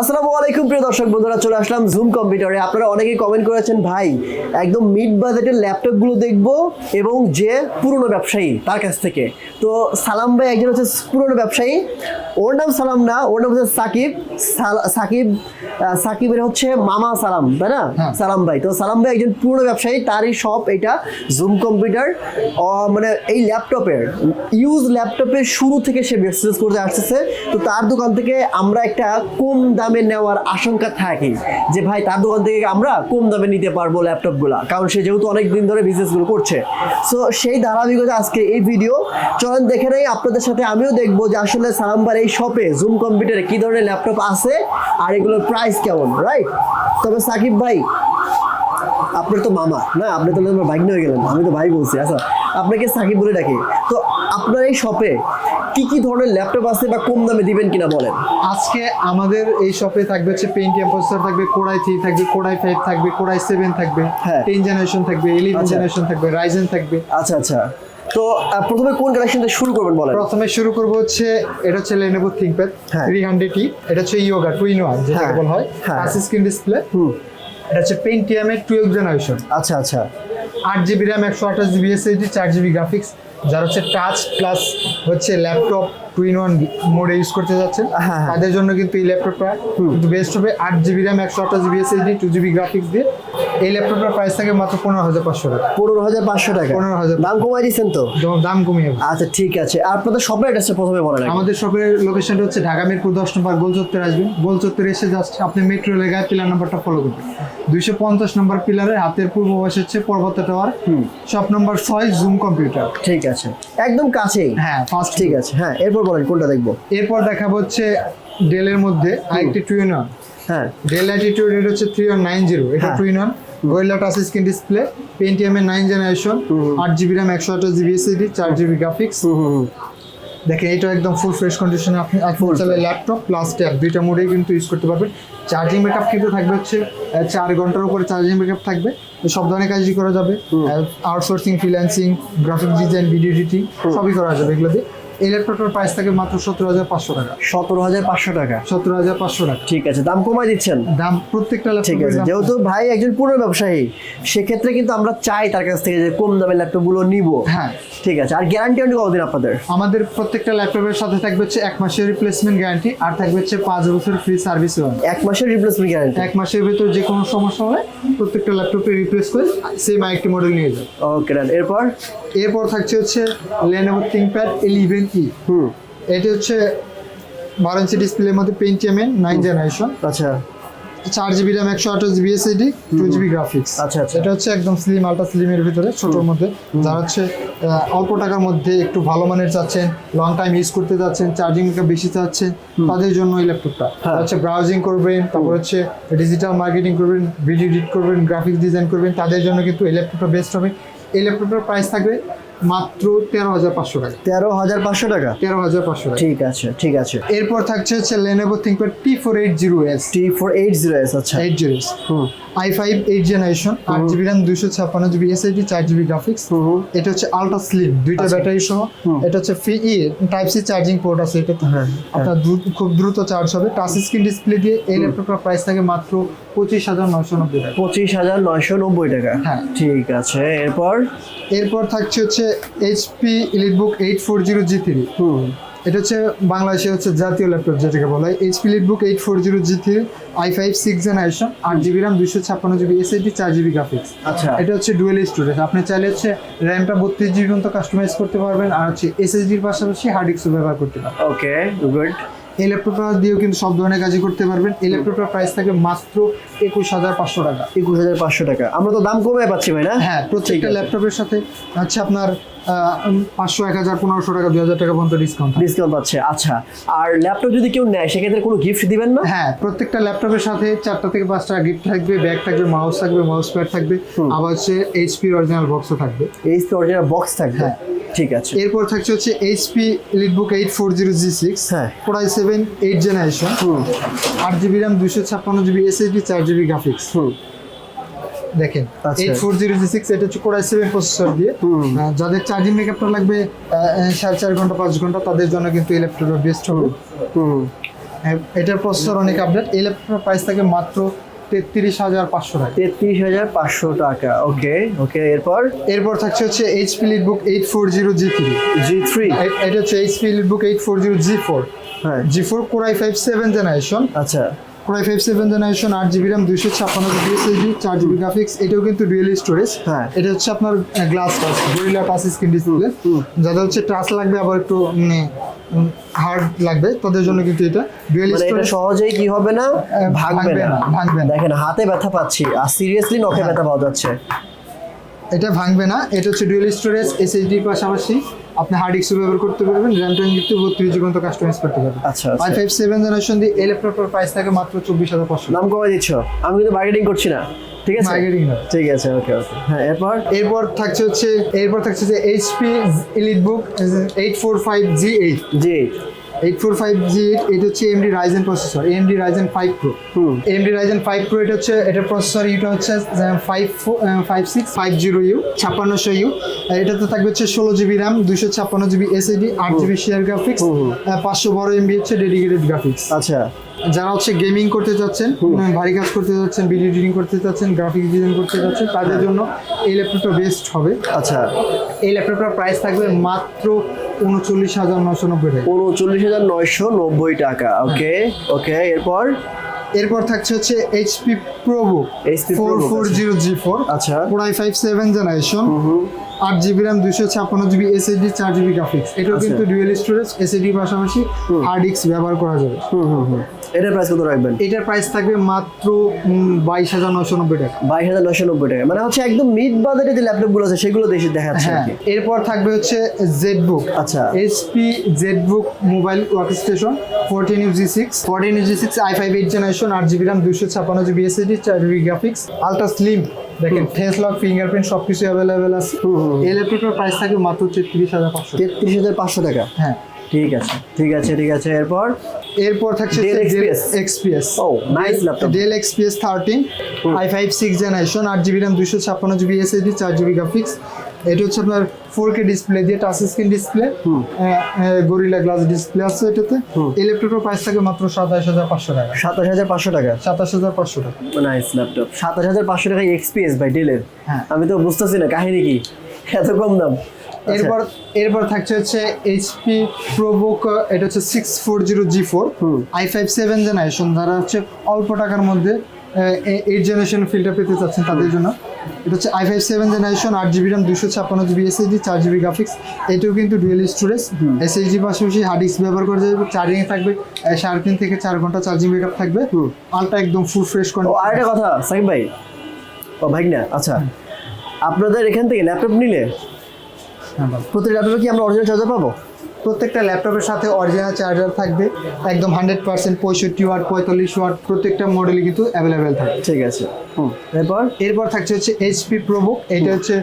আসসালামু আলাইকুম প্রিয় দর্শক বন্ধুরা চলে আসলাম জুম কম্পিউটারে আপনারা অনেকেই কমেন্ট করেছেন ভাই একদম মিড বাজেটের ল্যাপটপগুলো দেখব এবং যে পুরনো ব্যবসায়ী তার কাছ থেকে। তো সালাম ভাই একজন হচ্ছে পুরনো ব্যবসায়ী। ওর নাম সালাম না ওর নাম হচ্ছে সাকিব। সাকিব সাকিবের হচ্ছে মামা সালাম তাই না? হ্যাঁ। সালাম ভাই। তো সালাম ভাই একজন পুরনো ব্যবসায়ী তারই শপ এটা জুম কম্পিউটার মানে এই ল্যাপটপের ইউজ ল্যাপটপের শুরু থেকে সে বিজনেস করতে আসতেছে। তো তার দোকান থেকে আমরা একটা কম দামে নেওয়ার আশঙ্কা থাকে যে ভাই, তার দোকান থেকে আমরা কম দামে নিতে পারব ল্যাপটপগুলো, কারণ সে যেহেতু অনেক দিন ধরে বিজনেসগুলো করছে। সো সেই ধারাবাহিকতা আজকে এই ভিডিও চলেন দেখে নেই, আপনাদের সাথে আমিও দেখব যে আসলে সালামবার এই শপে জুম কম্পিউটারে কি ধরনের ল্যাপটপ আছে আর এগুলোর প্রাইস কেমন রাইট তবে সাকিব ভাই, আপনার তো মামা, না? আপনি তো আমার ভাগ্নে হয়ে গেলেন, আমি তো ভাই বলছি আচ্ছা আপনাকে সাকিব বলে ডাকি। তো আপনার এই শপে কি কি ধরনের ল্যাপটপ আছে বা কম দামে দিবেন কিনা বলেন আজকে আমাদের এই শপে থাকবে হচ্ছে পেন্টিয়াম প্রসেসর থাকবে কোড়াই থ্রি থাকবে কোড়াই ফাইভ থাকবে কোড়াই সেভেন থাকবে হ্যাঁ। টেন জেনারেশন থাকবে ইলেভেন আচ্ছা। জেনারেশন থাকবে রাইজেন থাকবে আচ্ছা আচ্ছা তো প্রথমে কোন কালেকশনটা শুরু করবেন বলেন প্রথমে শুরু করব হচ্ছে এটা হচ্ছে লেনোভো থিংকপ্যাড হ্যাঁ। থ্রি হান্ড্রেড ই এটা হচ্ছে ইয়োগা টু ইন ওয়ান যেটা হ্যাঁ। বলা হয় হ্যাঁ। টাচ স্ক্রিন ডিসপ্লে হুম এটা হচ্ছে পেন্টিয়ামের টুয়েলভ জেনারেশন আচ্ছা আচ্ছা আট জিবি র্যাম একশো আঠাশ জিবি এসএসডি চার জিবি গ্রাফিক্স যার হচ্ছে টাচ প্লাস হচ্ছে ল্যাপটপ টু ইন ওয়ান মোডে ইউজ করতে যাচ্ছেন হ্যাঁ, হ্যাঁ। তাদের জন্য কিন্তু এই ল্যাপটপটা কিন্তু বেস্ট হবে। আট জিবি র্যাম একশো আঠাশ GB SSD two GB graphics দিয়ে এই ল্যাপটপটার প্রাইস থাকে মাত্র পনেরো হাজার পাঁচশো টাকা। পনেরো হাজার পাঁচশো টাকা? 15,000 দাম কমাই দিচ্ছেন তো? দাম কমিয়ে আচ্ছা ঠিক আছে। আপনাদের শপের অ্যাড্রেসটা প্রথমে বলেন। আমাদের শপের লোকেশনটা হচ্ছে ঢাকা মিরপুর দশ নম্বর গোল চত্বরে আসবেন। গোল চত্বরে এসে জাস্ট আপনি মেট্রো লেগায় পিলার নাম্বারটা ফলো করবেন। দুইশো পঞ্চাশ নম্বর পিলারের হাতের পূর্ব পাশে হচ্ছে পর্বত টাওয়ার শপ নম্বর ছয় জুম কম্পিউটার ঠিক আছে। একদম কাছেই? হ্যাঁ ফার্স্ট ঠিক আছে। হ্যাঁ এরপর বলেন কোনটা দেখব? এরপর দেখাবো হচ্ছে ডেলের মধ্যে আরেকটি টু ইন হ্যাঁ। ডেল অ্যাটিটিউড এটা হচ্ছে থ্রি ওয়ান নাইন জিরো এটা। টু ইন ওয়ান গোয়েলা টাচ স্ক্রিন ডিসপ্লে পেন্টিএমের নাইন জেনারেশন আট জিবি র্যাম একশো আঠাশ জিবি এসএসডি চার জিবি গ্রাফিক্স। দেখেন এটা একদম ফুল ফ্রেশ কন্ডিশনে আপনি ফুল ল্যাপটপ প্লাস ট্যাব দুইটা মোডেই কিন্তু ইউজ করতে পারবেন। চার্জিং ব্যাকআপ কিন্তু থাকবে হচ্ছে চার ঘণ্টার উপরে চার্জিং ব্যাকআপ থাকবে। সব ধরনের কাজই করা যাবে। Outsourcing freelancing graphic design video editing সবই করা যাবে এগুলো দিয়ে এই ল্যাপটপটার প্রাইস থাকে মাত্র সতেরো হাজার পাঁচশো টাকা। সতেরো হাজার পাঁচশো টাকা? সতেরো হাজার পাঁচশো টাকা। ঠিক আছে দাম কমাই দিচ্ছেন? দাম প্রত্যেকটা ঠিক আছে যেহেতু ভাই একজন পুরো ব্যবসায়ী সেক্ষেত্রে কিন্তু আমরা চাই তার কাছ থেকে যে কম দামের ল্যাপটপগুলো নিব। হ্যাঁ। ঠিক আছে আর গ্যারান্টি অনেক কতদিন আপনাদের? আমাদের প্রত্যেকটা ল্যাপটপের সাথে থাকবে হচ্ছে এক মাসের রিপ্লেসমেন্ট গ্যারান্টি আর থাকবে হচ্ছে পাঁচ বছর ফ্রি সার্ভিস এক মাসের রিপ্লেসমেন্ট গ্যারান্টি এক মাসের ভিতর যে কোনো সমস্যা হলে প্রত্যেকটা ল্যাপটপে রিপ্লেস করে সেম আরেকটি মডেল নিয়ে যাবে। ওকে ডান এরপর? এরপর থাকছে হচ্ছে লেনোভো থিংকপ্যাড ইলেভেন ই হুম। এটি হচ্ছে বারো ইঞ্চি ডিসপ্লের মধ্যে পেন্টিএমের নাইন জেনারেশন আচ্ছা। চার জিবি র্যাম একশো আঠাশ GB SSD two GB graphics আচ্ছা, আচ্ছা। এটা হচ্ছে একদম স্লিম আলট্রা স্লিমের ভিতরে ছোটোর মধ্যে। যারা হচ্ছে অল্প টাকার মধ্যে একটু ভালো মানের চাচ্ছেন লং টাইম ইউজ করতে যাচ্ছেন চার্জিং বেশি চাচ্ছেন তাদের জন্য এই ল্যাপটপটা। হচ্ছে ব্রাউজিং করবেন তারপর হচ্ছে ডিজিটাল মার্কেটিং করবেন ভিডিও এডিট করবেন গ্রাফিক্স ডিজাইন করবেন তাদের জন্য কিন্তু এই ল্যাপটপটা বেস্ট হবে। এই ল্যাপটপটার প্রাইস থাকবে মাত্র তেরো হাজার পাঁচশো টাকা। তেরো হাজার পাঁচশো টাকা? তেরো হাজার পাঁচশো টাকা। ঠিক আছে ঠিক আছে। এরপর থাকছে হচ্ছে Lenovo ThinkPad T four eight zero S T four eight zero S আচ্ছা। Eight zero S hmm. I five eight generation আট জিবি র্যাম দুশো ছাপ্পান্ন জিবি এসএসডি চার জিবি গ্রাফিক্স। এটা হচ্ছে আলট্রা স্লিম দুইটা আচ্ছা। ব্যাটারি সহ। এটা হচ্ছে ফি ই টাইপ সি চার্জিং পোর্ট আছে এটা হ্যাঁ, আপনার দ্রুত খুব দ্রুত চার্জ হবে। টাচ স্ক্রিন ডিসপ্লে দিয়ে এই ল্যাপটপটার প্রাইস থাকে মাত্র পঁচিশ হাজার নশো নব্বই টাকা। পঁচিশ হাজার নয়শো নব্বই টাকা। হ্যাঁ। ঠিক আছে এরপর? এরপর থাকছে হচ্ছে HP EliteBook eight four zero G three হুম। এটা হচ্ছে বাংলাদেশে হচ্ছে জাতীয় ল্যাপটপ যেটাকে বলা হয়। HP EliteBook eight four zero G three i five six generation আট জিবি র্যাম দুশো ছাপ্পান্ন জিবি এসএসডি চার জিবি গ্রাফিক্স আচ্ছা। এটা হচ্ছে ডুয়েল স্টোরেজ আপনি চাইলে হচ্ছে র্যামটা বত্রিশ জিবি পর্যন্ত কাস্টমাইজ করতে পারবেন আর হচ্ছে এসএসডির পাশাপাশি হার্ড ডিস্কও ব্যবহার করতে পারবেন। ওকে গুড এই ল্যাপটপটা দিয়েও কিন্তু সব ধরনের কাজই করতে পারবেন। এই ল্যাপটপটার প্রাইস থাকে মাত্র একুশ হাজার পাঁচশো টাকা। একুশ হাজার পাঁচশো টাকা। আমরা তো দাম কমে পাচ্ছি ভাই না? হ্যাঁ প্রত্যেকটা ল্যাপটপের সাথে হচ্ছে আপনার পাঁচশো এক হাজার পনেরোশো টাকা দুই হাজার টাকা পর্যন্ত ডিসকাউন্ট ডিসকাউন্ট পাচ্ছে আচ্ছা। আর ল্যাপটপ যদি কেউ নেয় সেক্ষেত্রে কোনো গিফট দিবেন না? হ্যাঁ প্রত্যেকটা ল্যাপটপের সাথে চারটা থেকে পাঁচটা গিফট থাকবে ব্যাগ থাকবে মাউস থাকবে মাউস প্যাড থাকবে আবার হচ্ছে এইচপির অরিজিনাল বক্সও থাকবে। এই অরিজিনাল বক্স থাকবে? হ্যাঁ। ঠিক আছে। এরপর থাকছে হচ্ছে HP EliteBook eight four zero G six হ্যাঁ। Core i seven eight generation আট জিবি র্যাম দুশো ছাপ্পান্ন জিবি এসএসডি চার জিবি গ্রাফিক্স দেখেন। এইট ফোর জিরো সিক্স এটা হচ্ছে কোরাই সেভেন প্রসেসর দিয়ে। যাদের চার্জিং মেকআপটা লাগবে সাড়ে চার ঘণ্টা পাঁচ ঘণ্টা তাদের জন্য কিন্তু এই ল্যাপটপটা বেস্ট হবে। হুম। এটার প্রসেসর অনেক আপডেট এই ল্যাপটপের প্রাইস থাকে মাত্র তেত্রিশ হাজার পাঁচশো টাকা। তেত্রিশ হাজার পাঁচশো টাকা। ওকে ওকে এরপর? এরপর থাকছে হচ্ছে HP EliteBook eight four zero G three G three এটা হচ্ছে HP EliteBook eight four zero G four হ্যাঁ। G four core i five seven generation আচ্ছা। Core i five seven generation আট জিবি র্যাম দুইশো ছাপ্পান্ন জিবি এসএসডি চার GB graphics এটাও কিন্তু ডুয়েল স্টোরেজ হ্যাঁ। এটা হচ্ছে আপনার glass touch gorilla touch screen display যাদের হচ্ছে টাচ লাগবে আবার একটু মানে হার্ড লাগবে তাদের জন্য কিন্তু এটা ডুয়েল মানে স্টোরেজ সহজেই কি হবে না? ভাগবে ভাঙবে না। ভাগবে ভাঙবে না। দেখেন হাতে ব্যথা পাচ্ছি আর সিরিয়াসলি নখে ব্যথা পাওয়া যাচ্ছে। এটা ভাঙবে না। এটা হচ্ছে ডুয়েল স্টোরেজ এসএসডির পাশাপাশি আপনি হার্ড ডিস্ক ব্যবহার করতে পারবেন র্যাম র্যামটা কিন্তু বত্রিশ জিবি পর্যন্ত কাস্টমাইজ করতে পারবেন আচ্ছা আই ফাইভ সেভেন জেনারেশন দিয়ে এই ল্যাপটপের প্রাইস থাকে মাত্র চব্বিশ হাজার পাঁচশো। নাম কমে দিচ্ছ? আমি কিন্তু বার্গেটিং করছি না। ঠিক আছে? Bargaining না। ঠিক আছে ওকে ওকে হ্যাঁ এরপর? এরপর থাকছে হচ্ছে এরপর থাকছে যে HP EliteBook eight four five G eight G eight four five G eight এটা হচ্ছে AMD Ryzen processor AMD Ryzen five pro হুম। এমডি রাইজেন ফাইভ প্রো এটা হচ্ছে এটার প্রসেসর ইউটা হচ্ছে five five six five zero U ছাপ্পান্নশো U এটাতে থাকবে হচ্ছে ষোলো জিবি র্যাম দুশো ছাপ্পান্ন জিবি এসএডি আট জিবি শেয়ার গ্রাফিক্স পাঁচশো বড় এমবি হচ্ছে ডেডিকেটেড গ্রাফিক্স আচ্ছা। যারা হচ্ছে গেমিং করতে চাচ্ছেন ভারী কাজ করতে চাচ্ছেন ভিডিও এডিটিং করতে চাচ্ছেন গ্রাফিক ডিজাইন করতে চাচ্ছেন তাদের জন্য এই ল্যাপটপটা বেস্ট হবে। আচ্ছা। এই ল্যাপটপটার প্রাইস থাকবে মাত্র উনচল্লিশ হাজার নশো নব্বই টাকা। উনচল্লিশ হাজার নয়শো নব্বই টাকা ওকে ওকে এরপর? এরপর থাকছে হচ্ছে HP ProBook four four zero G four আচ্ছা। আই ফাইভ সেভেন জেনারেশন আট জিবি র্যাম দুশো ছাপ্পান্ন জিবি এসএসডি চার জিবি গ্রাফিক্স এটাও আচ্ছা। কিন্তু ডুয়েল স্টোরেজ এসএসডি পাশাপাশি হার্ড ডিস্ক ব্যবহার করা যাবে। হুম হুম হুম। এটার প্রাইস কত রাখবেন? এটার প্রাইস থাকবে মাত্র বাইশ হাজার নশো নব্বই টাকা। বাইশ হাজার নয়শো নব্বই টাকা। মানে হচ্ছে একদম মিড বাজারে যে ল্যাপটপগুলো আছে সেগুলো দেশে দেখাচ্ছে আর হ্যাঁ এরপর থাকবে হচ্ছে জেড বুক আচ্ছা। HP ZBook mobile workstation fourteen U G six fourteen U G six i five eight generation আট জিবি র্যাম দুশো ছাপ্পান্ন জিবি এসএসডি চার জিবি গ্রাফিক্স আলট্রা স্লিম দেখেন ফেস লক ফিঙ্গারপ্রিন্ট সব কিছু অ্যাভেলেবেল আছে। এই ল্যাপটপের প্রাইস থাকে মাত্র তেত্রিশ হাজার পাঁচশো তেত্রিশ হাজার পাঁচশো টাকা? হ্যাঁ। ঠিক আছে ঠিক আছে ঠিক আছে। এরপর? এরপর থাকছে Dell XPS XPS O nice laptop Dell XPS thirteen i five six generation আট জিবি র্যাম দুশো ছাপ্পান্ন জিবি এসএসডি চার জিবি গ্রাফিক্স এটা হচ্ছে আপনার ফোর কে ডিসপ্লে দিয়ে touch screen display gorilla glass display আছে এটাতে। এই ল্যাপটপের প্রাইস থাকে মাত্র সাতাশ হাজার পাঁচশো টাকা। সাতাশ হাজার পাঁচশো টাকা? সাতাশ হাজার পাঁচশো টাকা। নাইস ল্যাপটপ সাতাশ হাজার পাঁচশো টাকা এক্সপিএস ভাই ডেলের হ্যাঁ। আমি তো বুঝতেছি না কাহিনী কি? এত কম দাম। আচ্ছা, এরপর এরপর থাকছে হচ্ছে এইচপি প্রোবুক এটা হচ্ছে six four zero G four. I five seven generation যারা হচ্ছে অল্প টাকার মধ্যে এইট জেনারেশন ফিল্টার পেতে চাচ্ছেন তাদের জন্য। এটা হচ্ছে আই ফাইভ সেভেন জেনারেশন আট জিবি র্যাম দুশো ছাপ্পান্ন জিবি এসএসডি চার জিবি গ্রাফিক্স এটাও কিন্তু ডুয়েল স্টোরেজ এসএসডি পাশাপাশি হার্ড ডিস্ক ব্যবহার করা যাবে চার্জিং থাকবে সাড়ে তিন থেকে চার ঘণ্টা চার্জিং ব্যাকআপ থাকবে। আলটা একদম ফুল ফ্রেশ ও আরেকটা কথা সাকিব ভাই। ও ভাই না আচ্ছা আপনাদের এখান থেকে ল্যাপটপ নিলে হ্যাঁ প্রতি ল্যাপটপে কি আমরা অরিজিনাল চার্জার পাবো? প্রত্যেকটা ল্যাপটপের সাথে অরিজিনাল চার্জার থাকবে একদম হান্ড্রেড পার্সেন্ট পঁয়ষট্টি ওয়াট পঁয়তাল্লিশ ওয়াট প্রত্যেকটা মডেলই কিন্তু অ্যাভেলেবেল থাকে। ঠিক আছে। এরপর? এরপর থাকছে হচ্ছে এইচপি প্রোবুক এটা হচ্ছে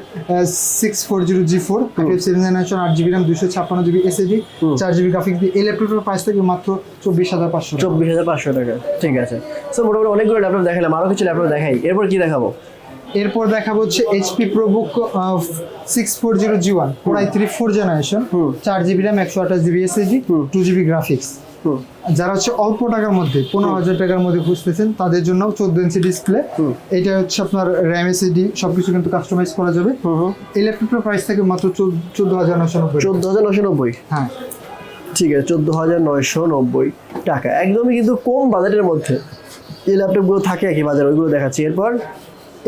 six four zero G four seven generation আট জিবি র্যাম দুশো ছাপ্পান্ন জিবি এসএসডি চার জিবি গ্রাফিক্স দিয়ে। এই ল্যাপটপের প্রাইস থেকে মাত্র চব্বিশ হাজার পাঁচশো চব্বিশ হাজার পাঁচশো টাকা। ঠিক আছে। সো মোটামুটি অনেকগুলো ল্যাপটপ দেখালাম আরও কিছু ল্যাপটপ দেখাই। এরপর কি দেখাবো? এরপর দেখাবো হচ্ছে HP ProBook six four zero G one four i three four generation চার জিবি র্যাম একশো আঠাশ GB SSD two GB graphics যারা হচ্ছে অল্প টাকার মধ্যে পনেরো হাজার টাকার মধ্যে খুঁজতেছেন তাদের জন্য চোদ্দ ইঞ্চি ডিসপ্লে এটা হচ্ছে আপনার র্যাম এসএডি সবকিছু কিন্তু কাস্টমাইজ করা যাবে। এই ল্যাপটপের প্রাইস থাকে মাত্র চোদ্দ হাজার নশো নব্বই। চোদ্দ হাজার নশো নব্বই? হ্যাঁ। ঠিক আছে চোদ্দ হাজার নয়শো নব্বই টাকা। একদমই কিন্তু কম বাজেটের মধ্যে। এই ল্যাপটপগুলো থাকে আর কি বাজারে ওইগুলো দেখাচ্ছি। এরপর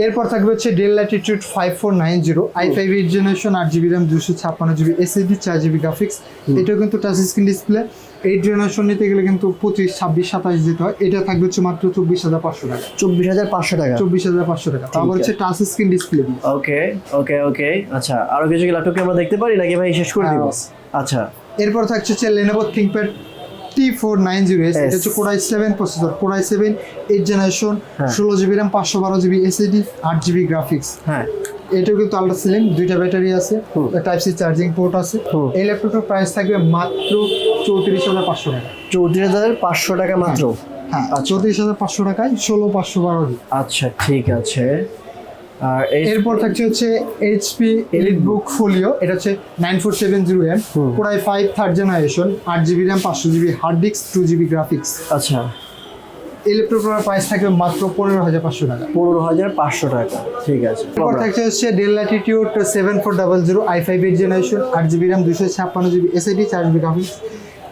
এরপর থাকবে হচ্ছে Dell Latitude five four nine zero i five eight generation আট জিবি র্যাম দুশো ছাপ্পান্ন জিবি এসএসডি চার জিবি গ্রাফিক্স এটাও কিন্তু touch screen display eight generation নিতে গেলে কিন্তু পঁচিশ ছাব্বিশ সাতাশ দিতে হয়। এটা থাকবে হচ্ছে মাত্র চব্বিশ হাজার পাঁচশো টাকা। চব্বিশ হাজার পাঁচশো টাকা। চব্বিশ হাজার পাঁচশো টাকা। তারপর হচ্ছে touch screen display okay okay okay আচ্ছা আরও কিছু কি ল্যাপটপ কি আমরা দেখতে পারি? নাকি ভাই শেষ করে দিব। আচ্ছা। এরপর থাকছে হচ্ছে Lenovo ThinkPad four nine zero S এটা হচ্ছে core i seven processor core i seven eight generation হ্যাঁ। ষোলো জিবি র্যাম পাঁচশো বারো জিবি এসএসডি আট জিবি গ্রাফিক্স হ্যাঁ। এটাও কিন্তু আলট্রা স্লিম দুইটা ব্যাটারি আছে টাইপ সি চার্জিং পোর্ট আছে। এই ল্যাপটপের প্রাইস থাকবে মাত্র চৌত্রিশ হাজার পাঁচশো টাকা। চৌত্রিশ হাজার পাঁচশো টাকা মাত্র? হ্যাঁ চৌত্রিশ হাজার পাঁচশো টাকায় ষোলো পাঁচশো বারো আচ্ছা ঠিক আছে। এরপর থাকছে হচ্ছে এইচপি এলিট বুক ফোলিও এটা হচ্ছে nine four seven zero M core i five third generation আট জিবি র্যাম পাঁচশো GB hard disk two GB graphics আচ্ছা। এই ল্যাপটপটার প্রাইস থাকবে মাত্র পনেরো হাজার পাঁচশো টাকা। পনেরো হাজার পাঁচশো টাকা ঠিক আছে। এরপর থাকছে হচ্ছে Dell Latitude seven four double zero i five eight generation আট জিবি র্যাম দুশো ছাপ্পান্ন জিবি এসএডি চার জিবি গ্রাফিক্স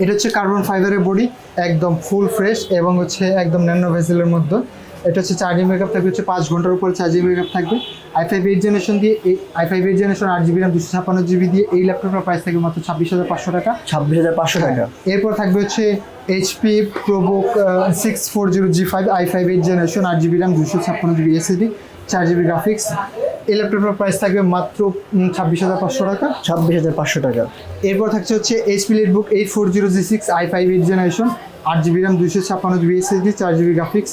এটা হচ্ছে কার্বন ফাইবারের বডি একদম ফুল ফ্রেশ এবং হচ্ছে একদম ন্যানো ভেসেলের মধ্যে। এটা হচ্ছে চার্জিং ব্যাকআপ থাকবে হচ্ছে পাঁচ ঘণ্টার উপরে চার্জিং ব্যাকআপ থাকবে। আই ফাইভ এইট জেনারেশন দিয়ে এই আই ফাইভ এইট জেনারেশন আট জিবি র্যাম দুশো ছাপ্পান্ন জিবি দিয়ে এই ল্যাপটপের প্রাইস থাকবে মাত্র ছাব্বিশ হাজার পাঁচশো টাকা। ছাব্বিশ হাজার পাঁচশো টাকা। এরপর থাকবে হচ্ছে HP ProBook six four zero G five i five eight generation আট জিবি র্যাম দুশো ছাপ্পান্ন জিবি এসএডি চার জিবি গ্রাফিক্স এই ল্যাপটপের প্রাইস থাকবে মাত্র ছাব্বিশ হাজার পাঁচশো টাকা। ছাব্বিশ হাজার পাঁচশো টাকা। এরপর থাকছে হচ্ছে HP EliteBook eight four zero G six i five eight generation আট জিবি র্যাম দুশো ছাপ্পান্ন জিবি এসএসডি চার জিবি গ্রাফিক্স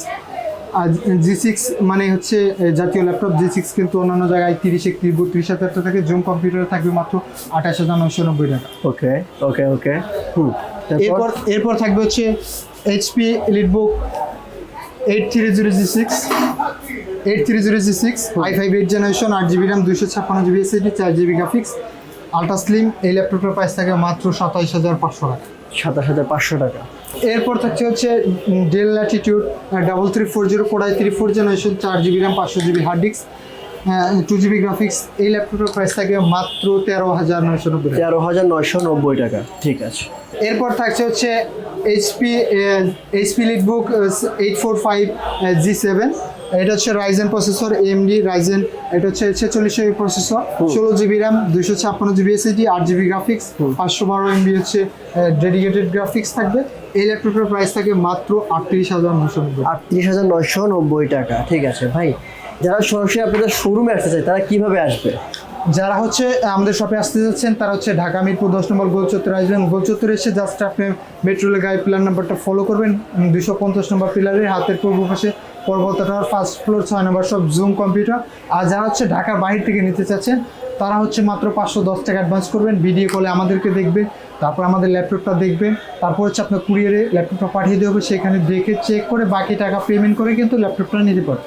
জি সিক্স মানে হচ্ছে জাতীয় ল্যাপটপ জি সিক্স কিন্তু অন্যান্য জায়গায় তিরিশ একত্রিশ বত্রিশ হাজার টাকা থাকে জুম কম্পিউটারে থাকবে মাত্র আঠাশ হাজার নয়শো নব্বই টাকা। ওকে ওকে ওকে। হুম। এরপর এরপর থাকবে হচ্ছে HP EliteBook eight three zero G six eight three zero G six i five eight generation আট জিবি র্যাম দুশো ছাপ্পান্ন জিবি এসএসডি চার জিবি গ্রাফিক্স আলট্রা স্লিম এই ল্যাপটপের প্রাইস থাকে মাত্র সাতাইশ হাজার পাঁচশো টাকা। সাতাশ হাজার পাঁচশো টাকা। এরপর থাকছে হচ্ছে Dell Latitude double three four zero core i three four generation চার জিবি র্যাম পাঁচশো GB hard disk two GB graphics এই ল্যাপটপের প্রাইস থাকে মাত্র তেরো হাজার নয়শো নব্বই তেরো হাজার নয়শো নব্বই টাকা ঠিক আছে। এরপর থাকছে হচ্ছে HP HP EliteBook eight four five G seven এটা হচ্ছে রাইজেন প্রসেসর এমডি রাইজেন এটা হচ্ছে ছেচল্লিশ জিবি প্রসেসর ষোলো জিবি র্যাম দুইশো ছাপ্পান্ন জিবি এসএসডি আট জিবি গ্রাফিক্স পাঁচশো বারো এমবি হচ্ছে ডেডিকেটেড গ্রাফিক্স থাকবে। এই ল্যাপটপের প্রাইস থাকে মাত্র আটত্রিশ হাজার নশো নব্বই। আটত্রিশ হাজার নয়শো নব্বই টাকা ঠিক আছে ভাই। যারা সরাসরি আপনাদের শোরুমে আসতে চায় তারা কীভাবে আসবে? যারা হচ্ছে আমাদের শপে আসতে যাচ্ছেন তারা হচ্ছে ঢাকা মিরপুর দশ নম্বর গোলচত্বর আসবেন। গোলচত্বর এসে জাস্ট আপনি মেট্রো গাড়ি পিলার নাম্বারটা ফলো করবেন দুশো পঞ্চাশ নম্বর পিলারের হাতের পূর্ব পাশে। পর্বতটার ফার্স্ট ফ্লোর ছয় নম্বর সব জুম কম্পিউটার আর যারা হচ্ছে ঢাকার বাহির থেকে নিতে চাচ্ছেন, তারা হচ্ছে মাত্র পাঁচশো দশ টাকা অ্যাডভান্স করবেন। ভিডিও কলে আমাদেরকে দেখবেন তারপর আমাদের ল্যাপটপটা দেখবেন তারপর হচ্ছে আপনার কুরিয়ারে ল্যাপটপটা পাঠিয়ে দেওয়া হবে। সেখানে দেখে চেক করে বাকি টাকা পেমেন্ট করে কিন্তু ল্যাপটপটা নিতে পারবেন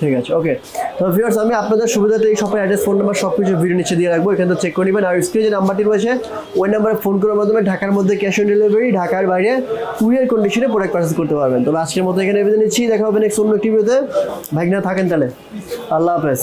ঠিক আছে ওকে তো ভিউয়ার্স আমি আপনাদের সুবিধাতে এই শপের অ্যাড্রেস ফোন নাম্বার সব কিছু ভিডিও নিচে দিয়ে রাখব, এখান থেকে চেক করে নেবেন। আর স্ক্রিনে যে নাম্বারটি রয়েছে, ওই নাম্বারে ফোন করার মাধ্যমে ঢাকার মধ্যে ক্যাশ অন ডেলিভারি ঢাকার বাইরে কুরিয়ার কন্ডিশনে প্রোডাক্ট পার্সেস করতে পারবেন। তবে আজকের মতো এখানে বিদায় নিচ্ছি, দেখা হবে নেক্সট অন্য টিভিতে ভাগনা থাকেন তাহলে। আল্লাহ হাফেজ।